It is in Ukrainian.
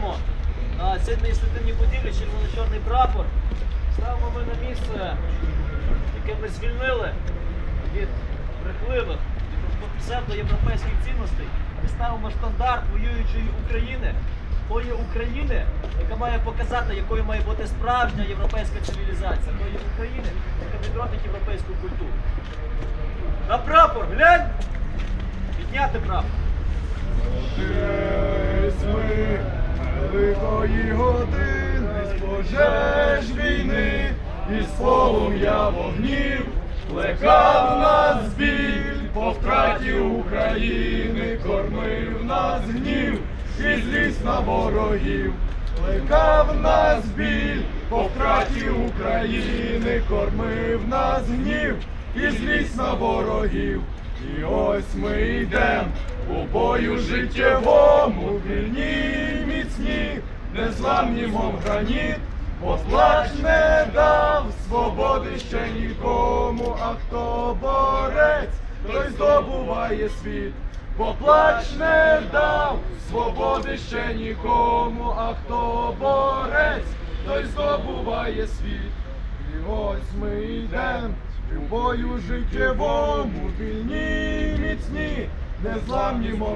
вітаємо на цій адміністративній будівлі червоно-чорний прапор. Ставимо ми на місце, яке ми звільнили від брехливих псевдоєвропейських цінностей. Ми ставимо штандарт воюючої України, тої України, яка має показати, якою має бути справжня європейська цивілізація, тої України, яка відродить європейську культуру. На прапор, глянь! Підняти прапор. Великої години з пожеж війни і з полум'я вогнів плекав нас біль по втраті України, кормив нас гнів і злість на ворогів. Плекав нас біль по втраті України, кормив нас гнів і злість на ворогів. І ось ми йдем у бою життєвому, вільні, міцні, незламні, мов граніт, Поплач не дав свободи ще нікому, а хто борець, той здобуває світ. Поплач не дав свободи ще нікому, а хто борець, той здобуває світ. І ось ми йдем у бою життєвому, вільні, міцні, незламні, мов